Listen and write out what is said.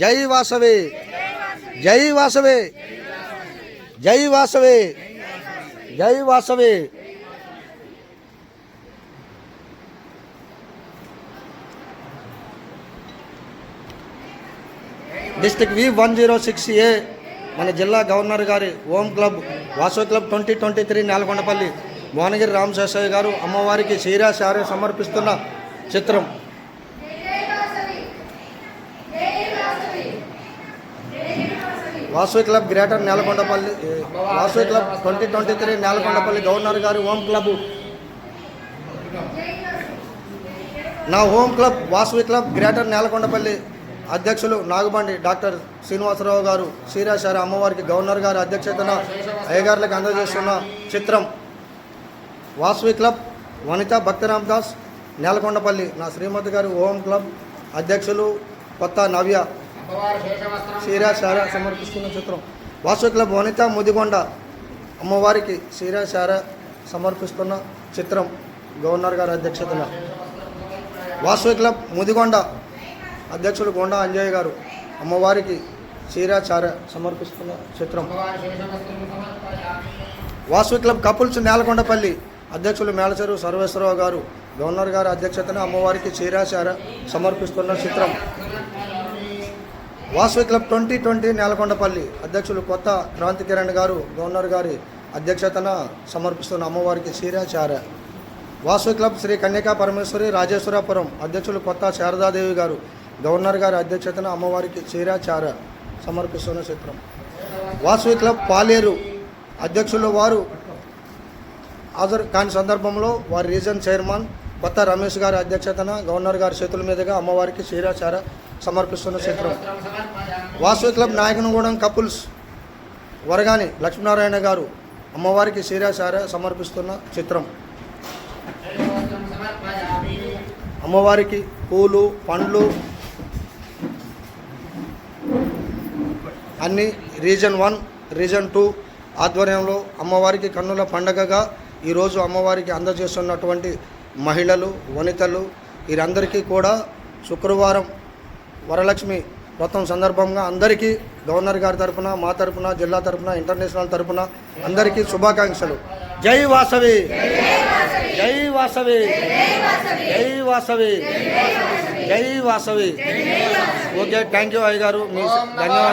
జై వాసవి. జై వాసవి. జై వాసవి. జై Vasavi. District V one zero six A మన జిల్లా గవర్నర్ గారి home club Vasavi club twenty twenty three Nelakondapalli Bhuvanagiri Ramaseshaiah గారు అమ్మవారికి చీరా శారీ సమర్పిస్తున్న చిత్రం. Vasavi club greater Nelakondapalli A, Vasavi club twenty twenty three Nelakondapalli governor గారి హోమ్ క్లబ్. నా home club Vasavi club greater Nelakondapalli అధ్యక్షులు Nagabandi doctor Srinivasarao గారు శ్రీరాశారి అమ్మవారికి గవర్నర్ గారి అధ్యక్షతన అయ్యగారులకు అందజేస్తున్న చిత్రం. వాసవి క్లబ్ వనిత భక్తిరామ్ దాస్ నేలకొండపల్లి నా శ్రీమతి గారి హోమ్ క్లబ్ అధ్యక్షులు కొత్త నవ్య. శ్రీరాశార సమర్పిస్తున్న చిత్రం. వాసుకుల క్లబ్ వనిత ముదిగొండ అమ్మవారికి శ్రీరాశార సమర్పిస్తున్న చిత్రం గవర్నర్ గారి అధ్యక్షతన. వాసవి క్లబ్ ముదిగొండ అధ్యక్షులు గొండ అంజయ్య గారు అమ్మవారికి చీరాచార సమర్పిస్తున్న చిత్రం. వాసవి క్లబ్ కపుల్స్ నేలకొండపల్లి అధ్యక్షులు మేళచెరు సర్వేశ్వరరావు గారు గవర్నర్ గారి అధ్యక్షతన అమ్మవారికి చీరాచార సమర్పిస్తున్న చిత్రం. Vasavi club twenty twenty Nelakondapalli అధ్యక్షులు కొత్త క్రాంతి కిరణ్ గారు గవర్నర్ గారి అధ్యక్షతన సమర్పిస్తున్న అమ్మవారికి చీరాచార వాసవి క్లబ్ శ్రీ కన్యకా పరమేశ్వరి రాజేశ్వరాపురం అధ్యక్షులు కొత్త శారదాదేవి గారు గవర్నర్ గారి అధ్యక్షతన అమ్మవారికి చీరాచార సమర్పిస్తున్న చిత్రం. వాసవి క్లబ్ పాలేరు అధ్యక్షులు వారు హాజరు కాని సందర్భంలో వారి రీజన్ చైర్మన్ కొత్త రమేష్ గారి అధ్యక్షతన గవర్నర్ గారి చేతుల మీదుగా అమ్మవారికి చీరాచార సమర్పిస్తున్న చిత్రం. వాసవి క్లబ్ నాయకనగూడెం కపుల్స్ వరగాని లక్ష్మీనారాయణ గారు అమ్మవారికి సీరాసార సమర్పిస్తున్న చిత్రం. అమ్మవారికి పూలు పండ్లు అన్ని రీజన్ వన్ రీజన్ టూ ఆధ్వర్యంలో అమ్మవారికి కన్నుల పండగగా ఈరోజు అమ్మవారికి అందజేస్తున్నటువంటి మహిళలు వనితలు వీరందరికీ కూడా శుక్రవారం వరలక్ష్మి వ్రతం సందర్భంగా అందరికీ గవర్నర్ గారి తరఫున మా తరపున జిల్లా తరఫున ఇంటర్నేషనల్ తరఫున అందరికీ శుభాకాంక్షలు. జై వాసవి! జై వాసవి! జై వాసవి! జై వాసవి! ఓకే థ్యాంక్ యూ అయ్య గారు మీ ధన్యవాదాలు.